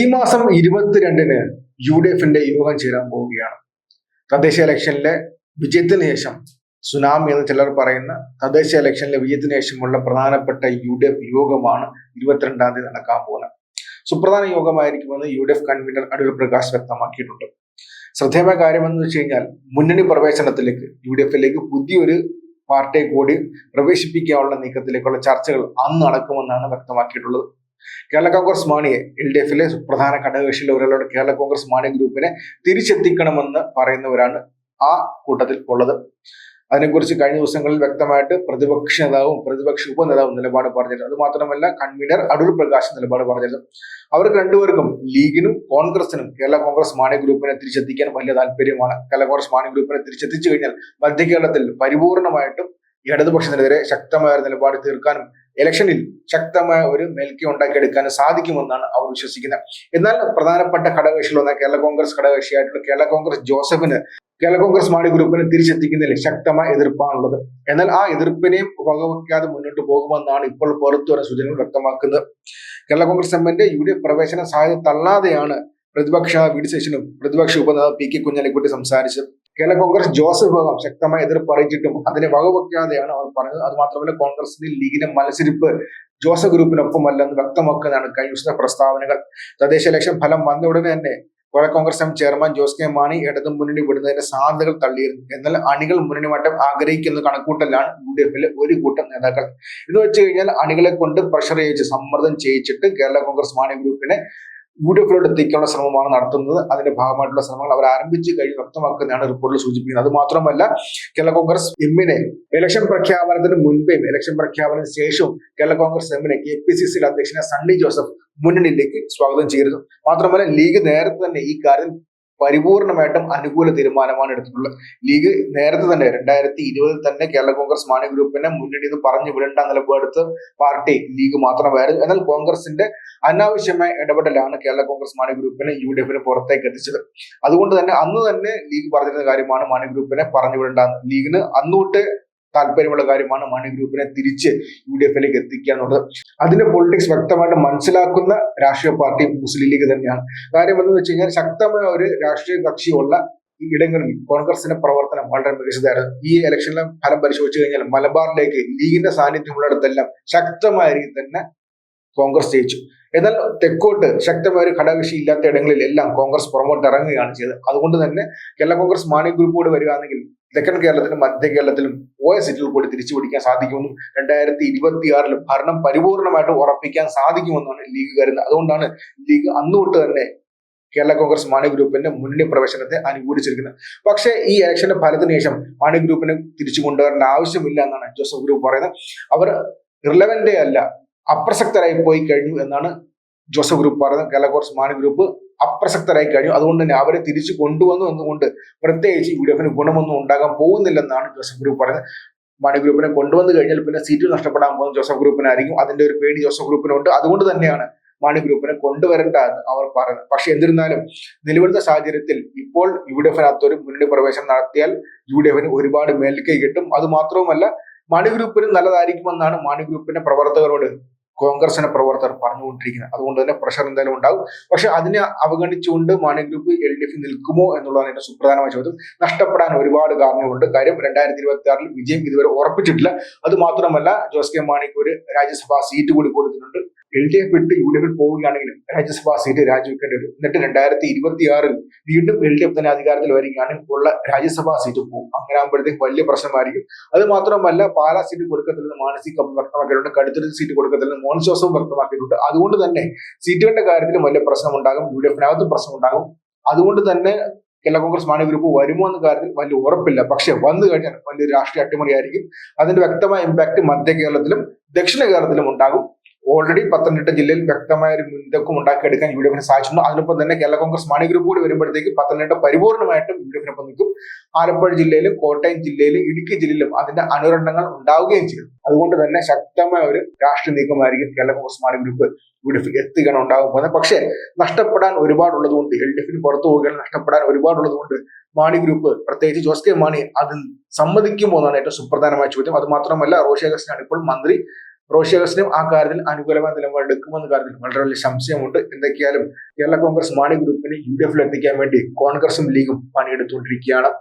ഈ മാസം ഇരുപത്തിരണ്ടിന് യു ഡി എഫിന്റെ യോഗം ചേരാൻ പോവുകയാണ്. തദ്ദേശ ഇലക്ഷനിലെ വിജയത്തിന് ശേഷം സുനാമി എന്ന് ചിലർ പറയുന്ന തദ്ദേശ ഇലക്ഷനിലെ വിജയത്തിന് ശേഷമുള്ള പ്രധാനപ്പെട്ട യു ഡി എഫ് യോഗമാണ് ഇരുപത്തിരണ്ടാം തീയതി നടക്കാൻ പോകുന്നത്. സുപ്രധാന യോഗമായിരിക്കുമെന്ന് U D F convener Adoor Prakash വ്യക്തമാക്കിയിട്ടുണ്ട്. ശ്രദ്ധേയമായ കാര്യമെന്ന് വെച്ച് കഴിഞ്ഞാൽ മുന്നണി പ്രവേശനത്തിലേക്ക് യു ഡി എഫിലേക്ക് പുതിയൊരു പാർട്ടിയെ കൂടി പ്രവേശിപ്പിക്കാനുള്ള നീക്കത്തിലേക്കുള്ള ചർച്ചകൾ അന്ന് നടക്കുമെന്നാണ് വ്യക്തമാക്കിയിട്ടുള്ളത്. കേരള കോൺഗ്രസ് മാണിയെ എൽ ഡി എഫിലെ പ്രധാന ഘടകകക്ഷിയിലെ ഒരാളോട് കേരള കോൺഗ്രസ് മാണി ഗ്രൂപ്പിനെ തിരിച്ചെത്തിക്കണമെന്ന് പറയുന്നവരാണ് ആ കൂട്ടത്തിൽ ഉള്ളത്. അതിനെക്കുറിച്ച് കഴിഞ്ഞ ദിവസങ്ങളിൽ വ്യക്തമായിട്ട് പ്രതിപക്ഷ നേതാവും പ്രതിപക്ഷ ഉപനേതാവും നിലപാട് പറഞ്ഞിരുന്നു. അത് മാത്രമല്ല കൺവീനർ അടൂർ പ്രകാശ് നിലപാട് പറഞ്ഞിരുന്നു. അവർക്ക് രണ്ടുപേർക്കും ലീഗിനും കോൺഗ്രസിനും കേരള കോൺഗ്രസ് മാണി ഗ്രൂപ്പിനെ തിരിച്ചെത്തിക്കാൻ വലിയ താല്പര്യമാണ്. കേരള കോൺഗ്രസ് മാണി ഗ്രൂപ്പിനെ തിരിച്ചെത്തിച്ചു കഴിഞ്ഞാൽ മധ്യ കേരളത്തിൽ പരിപൂർണമായിട്ടും ഇടതുപക്ഷത്തിനെതിരെ ശക്തമായ നിലപാട് തീർക്കാനും ഇലക്ഷനിൽ ശക്തമായ ഒരു മേൽക്കി ഉണ്ടാക്കിയെടുക്കാനും സാധിക്കുമെന്നാണ് അവർ വിശ്വസിക്കുന്നത്. എന്നാൽ പ്രധാനപ്പെട്ട ഘടകകക്ഷികൾ വന്ന കേരള കോൺഗ്രസ് ഘടകകക്ഷിയായിട്ടുള്ള കേരള കോൺഗ്രസ് ജോസഫിന് കേരള കോൺഗ്രസ് മാണി ഗ്രൂപ്പിനെ തിരിച്ചെത്തിക്കുന്നതിൽ ശക്തമായ എതിർപ്പാണുള്ളത്. എന്നാൽ ആ എതിർപ്പിനെയും വകവയ്ക്കാതെ മുന്നോട്ട് പോകുമെന്നാണ് ഇപ്പോൾ പുറത്തു വരുന്ന സൂചനകൾ വ്യക്തമാക്കുന്നത്. കേരള കോൺഗ്രസ് എമ്മിന്റെ യു ഡി എഫ് പ്രവേശന സാധ്യത തള്ളാതെയാണ് പ്രതിപക്ഷ വി ഡി സേഷനും പ്രതിപക്ഷ ഉപനേതാവ് പി കെ കുഞ്ഞാലിക്കുട്ടി സംസാരിച്ചത്. കേരള കോൺഗ്രസ് ജോസഫ് വിഭാഗം ശക്തമായി എതിർപ്പ് അറിയിച്ചിട്ടും അതിനെ വകവെക്കാതെയാണ് അവർ പറഞ്ഞത് അത് മാത്രമല്ല കോൺഗ്രസിന്റെ ലീഗിന്റെ മത്സരിപ്പ് ജോസഫ് ഗ്രൂപ്പിനൊപ്പമല്ലെന്ന് വ്യക്തമാക്കുന്നതാണ് ദിവസത്തെ പ്രസ്താവനകൾ. തദ്ദേശ ഇലക്ഷൻ ഫലം വന്ന ഉടനെ തന്നെ Kerala Congress M chairman Jose K Mani ഇടതു മുന്നണി വിടുന്നതിന്റെ സാധ്യതകൾ തള്ളിയിരുന്നു. എന്നാൽ അണികൾ മുന്നണി മാറ്റം ആഗ്രഹിക്കുന്ന കണക്കൂട്ടലാണ് യു ഡി എഫിലെ ഒരു കൂട്ടം നേതാക്കൾ. ഇത് വെച്ച് കഴിഞ്ഞാൽ അണികളെ കൊണ്ട് പ്രഷർ ചെയ്യിച്ച് സമ്മർദ്ദം ചെയ്യിച്ചിട്ട് കേരള കോൺഗ്രസ് മാണി ഗ്രൂപ്പിനെ യു എത്തിക്കാനുള്ള ശ്രമമാണ് നടത്തുന്നത്. അതിന്റെ ഭാഗമായിട്ടുള്ള ശ്രമങ്ങൾ അവർ ആരംഭിച്ചു കഴിഞ്ഞ് വ്യക്തമാക്കുന്നതാണ് റിപ്പോർട്ടിൽ സൂചിപ്പിക്കുന്നത്. അത് മാത്രമല്ല കേരള കോൺഗ്രസ് എമ്മിനെ ഇലക്ഷൻ പ്രഖ്യാപനത്തിന് മുൻപേയും ഇലക്ഷൻ പ്രഖ്യാപനത്തിന് ശേഷവും കേരള കോൺഗ്രസ് എമ്മിനെ കെ പി സി സി അധ്യക്ഷനെ സണ്ണി ജോസഫ് മുന്നണിയിലേക്ക് സ്വാഗതം ചെയ്തിരുന്നു. മാത്രമല്ല ലീഗ് നേരത്തെ തന്നെ ഈ കാര്യത്തിൽ പരിപൂർണമായിട്ടും അനുകൂല തീരുമാനമാണ് എടുത്തിട്ടുള്ളത്. ലീഗ് നേരത്തെ തന്നെ രണ്ടായിരത്തി ഇരുപതിൽ തന്നെ കേരള കോൺഗ്രസ് മാണി ഗ്രൂപ്പിനെ മുന്നണി എന്ന് പറഞ്ഞു വിടേണ്ട നിലപാടെടുത്ത് പാർട്ടി ലീഗ് മാത്രമായിരുന്നു. എന്നാൽ കോൺഗ്രസിന്റെ അനാവശ്യമായ ഇടപെടലാണ് കേരള കോൺഗ്രസ് മാണി ഗ്രൂപ്പിനെ യു ഡി എഫിന് പുറത്തേക്ക് എത്തിച്ചത്. അതുകൊണ്ട് തന്നെ അന്ന് തന്നെ ലീഗ് പറഞ്ഞിരുന്ന കാര്യമാണ് മാണി ഗ്രൂപ്പിനെ പറഞ്ഞു വിടേണ്ടത് ലീഗിന് അന്നോട്ട് താല്പര്യമുള്ള കാര്യമാണ് മണി ഗ്രൂപ്പിനെ തിരിച്ച് യു ഡി എഫിലേക്ക് എത്തിക്കുക എന്നുള്ളത്. അതിന്റെ പൊളിറ്റിക്സ് വ്യക്തമായിട്ട് മനസ്സിലാക്കുന്ന രാഷ്ട്രീയ പാർട്ടി മുസ്ലിം ലീഗ് തന്നെയാണ്. കാര്യം എന്ന് വെച്ച് കഴിഞ്ഞാൽ ശക്തമായ ഒരു രാഷ്ട്രീയ കക്ഷിയുള്ള ഈ ഇടങ്ങളിൽ കോൺഗ്രസിന്റെ പ്രവർത്തനം വളരെ മികച്ചതായിരുന്നു. ഈ ഇലക്ഷനിലെ ഫലം പരിശോധിച്ചു കഴിഞ്ഞാൽ മലബാറിലേക്ക് ലീഗിന്റെ സാന്നിധ്യമുള്ളിടത്തെല്ലാം ശക്തമായ രീതിയിൽ തന്നെ കോൺഗ്രസ് ജയിച്ചു. എന്നാൽ തെക്കോട്ട് ശക്തമായ ഒരു ഘടകകക്ഷി ഇല്ലാത്ത ഇടങ്ങളിൽ എല്ലാം കോൺഗ്രസ് പുറമോട്ട് ഇറങ്ങുകയാണ് ചെയ്തത്. അതുകൊണ്ട് തന്നെ കേരള കോൺഗ്രസ് മാണി ഗ്രൂപ്പോട് വരികയാണെങ്കിൽ തെക്കൻ കേരളത്തിലും മധ്യ കേരളത്തിലും ഓയ സീറ്റുകൾ കൂടി തിരിച്ചു പിടിക്കാൻ സാധിക്കുമെന്നും രണ്ടായിരത്തി ഇരുപത്തിയാറിലും ഭരണം പരിപൂർണമായിട്ട് ഉറപ്പിക്കാൻ സാധിക്കുമെന്നാണ് ലീഗ് കരുതുന്നത്. അതുകൊണ്ടാണ് ലീഗ് അന്നുകൊണ്ട് തന്നെ കേരള കോൺഗ്രസ് മാണി ഗ്രൂപ്പിന്റെ മുന്നണി പ്രവേശനത്തെ അനുകൂലിച്ചിരിക്കുന്നത്. പക്ഷേ ഈ ഇലക്ഷന്റെ ഫലത്തിന് ശേഷം മാണി ഗ്രൂപ്പിനെ തിരിച്ചു കൊണ്ടുവരേണ്ട ആവശ്യമില്ല എന്നാണ് ജോസഫ് ഗ്രൂപ്പ് പറയുന്നത്. അവർ റിലവന്റേ അല്ല അപ്രസക്തരായി പോയി കഴിഞ്ഞു എന്നാണ് ജോസഫ് ഗ്രൂപ്പ് പറയുന്നത്. കേരള കോൺഗ്രസ് മാണി ഗ്രൂപ്പ് അപ്രസക്തരായി കഴിഞ്ഞു. അതുകൊണ്ട് തന്നെ അവരെ തിരിച്ചു കൊണ്ടുവന്നു എന്നുകൊണ്ട് പ്രത്യേകിച്ച് യു ഡി എഫിന് ഗുണമൊന്നും ഉണ്ടാകാൻ പോകുന്നില്ലെന്നാണ് ജോസഫ് ഗ്രൂപ്പ് പറയുന്നത്. മണി ഗ്രൂപ്പിനെ കൊണ്ടുവന്നു കഴിഞ്ഞാൽ പിന്നെ സീറ്റ് നഷ്ടപ്പെടാൻ പോകുന്ന ജോസഫ് ഗ്രൂപ്പിനായിരിക്കും. അതിന്റെ ഒരു പേടി ജോസഫ് ഗ്രൂപ്പിനുണ്ട് അതുകൊണ്ട് തന്നെയാണ് മാണി ഗ്രൂപ്പിനെ കൊണ്ടുവരേണ്ട എന്ന് അവർ പറയുന്നത്. പക്ഷെ എന്നിരുന്നാലും നിലവിലത്തെ സാഹചര്യത്തിൽ ഇപ്പോൾ യു ഡി എഫിനകത്തൊരു മുന്നണി പ്രവേശനം നടത്തിയാൽ യു ഡി എഫിന് ഒരുപാട് മേൽക്കൈ കിട്ടും. അത് മാത്രവുമല്ല മാണി ഗ്രൂപ്പിന് നല്ലതായിരിക്കുമെന്നാണ് മാണി ഗ്രൂപ്പിന്റെ പ്രവർത്തകരോട് കോൺഗ്രസിന്റെ പ്രവർത്തകർ പറഞ്ഞുകൊണ്ടിരിക്കുന്നത്. അതുകൊണ്ട് തന്നെ പ്രഷർ എന്തായാലും ഉണ്ടാകും. പക്ഷെ അതിനെ അവഗണിച്ചുകൊണ്ട് Mani group L D F നിൽക്കുമോ എന്നുള്ളതാണ് എന്റെ സുപ്രധാനമായ ചോദ്യം. നഷ്ടപ്പെടാൻ ഒരുപാട് കാരണങ്ങളുണ്ട്. കാര്യം രണ്ടായിരത്തി ഇരുപത്തി ആറിൽ വിജയം ഇതുവരെ ഉറപ്പിച്ചിട്ടില്ല. അത് മാത്രമല്ല ജോസ് കെ മാണിക്ക് ഒരു രാജ്യസഭാ സീറ്റ് കൂടി കൊടുത്തിട്ടുണ്ട്. എൽ ഡി എഫ് വിട്ട് യു ഡി എഫിൽ പോവുകയാണെങ്കിലും രാജ്യസഭാ സീറ്റ് രാജിവെക്കേണ്ടി വരും. എന്നിട്ട് രണ്ടായിരത്തി ഇരുപത്തി ആറിൽ വീണ്ടും എൽ ഡി എഫ് തന്നെ അധികാരത്തിൽ വരികയാണെങ്കിൽ ഉള്ള രാജ്യസഭാ സീറ്റ് പോകും അങ്ങനെ ആകുമ്പോഴത്തേക്ക് വലിയ പ്രശ്നമായിരിക്കും. അത് മാത്രമല്ല പാലാ സീറ്റ് കൊടുക്കത്തില്ലെന്ന് മാനസിക വ്യക്തമാക്കിയിട്ടുണ്ട്. കടുത്തൊരു സീറ്റ് കൊടുക്കത്തില്ലെന്ന് മോൻ ജോസഫും വ്യക്തമാക്കിയിട്ടുണ്ട്. അതുകൊണ്ട് തന്നെ സീറ്റുകളുടെ കാര്യത്തിലും വലിയ പ്രശ്നം ഉണ്ടാകും യു ഡി എഫിനകത്തും പ്രശ്നമുണ്ടാകും. അതുകൊണ്ട് തന്നെ കേരള കോൺഗ്രസ് മാണി ഗ്രൂപ്പ് വരുമോ എന്ന കാര്യത്തിൽ വലിയ ഉറപ്പില്ല. പക്ഷെ വന്നു കഴിഞ്ഞാൽ വലിയ രാഷ്ട്രീയ അട്ടിമറിയായിരിക്കും. അതിന്റെ വ്യക്തമായ ഇമ്പാക്ട് മധ്യ കേരളത്തിലും ദക്ഷിണ കേരളത്തിലും ഉണ്ടാകും. ഓൾറെഡി പത്തനംതിട്ട ജില്ലയിൽ വ്യക്തമായ ഒരു മുൻതക്കം ഉണ്ടാക്കിയെടുക്കാൻ യു ഡി എഫിന് സാധിച്ചിട്ടുണ്ട്. അതിനൊപ്പം തന്നെ കേരള കോൺഗ്രസ് മാണി ഗ്രൂപ്പ് കൂടി വരുമ്പോഴത്തേക്ക് പത്തനംതിട്ട പരിപൂർണമായിട്ടും യു ഡി എഫിനൊപ്പം നിൽക്കും. ആലപ്പുഴ ജില്ലയിലും കോട്ടയം ജില്ലയിലും ഇടുക്കി ജില്ലയിലും അതിന്റെ അനുരണ്ടങ്ങൾ ഉണ്ടാവുകയും ചെയ്യും. അതുകൊണ്ട് തന്നെ ശക്തമായ ഒരു രാഷ്ട്രീയ നീക്കമായിരിക്കും Kerala Congress Mani group U D എഫിൽ എത്തുകയാണ് ഉണ്ടാകാൻ പോകുന്നത്. പക്ഷേ നഷ്ടപ്പെടാൻ ഒരുപാടുള്ളത് കൊണ്ട് എൽ ഡി എഫിന് പുറത്തു പോവുകയാണ് നഷ്ടപ്പെടാൻ ഒരുപാടുള്ളത് കൊണ്ട് മാണി ഗ്രൂപ്പ് പ്രത്യേകിച്ച് ജോസ് കെ മാണി അത് സമ്മതിക്കുമോ എന്നാണ് ഏറ്റവും സുപ്രധാനമായ ചോദ്യം. അത് മാത്രമല്ല റോഷി അഗസ്റ്റിനാണ് ഇപ്പോൾ മന്ത്രി റോഷി ആ കാര്യത്തിൽ അനുകൂലമായ നിലപാടെടുക്കുമെന്ന കാര്യത്തിൽ വളരെ വലിയ സംശയമുണ്ട്. എന്തൊക്കെയാലും കേരള കോൺഗ്രസ് മാണി ഗ്രൂപ്പിനെ യു ഡി എഫിൽ എത്തിക്കാൻ വേണ്ടി കോൺഗ്രസും ലീഗും പണിയെടുത്തുകൊണ്ടിരിക്കുകയാണ്.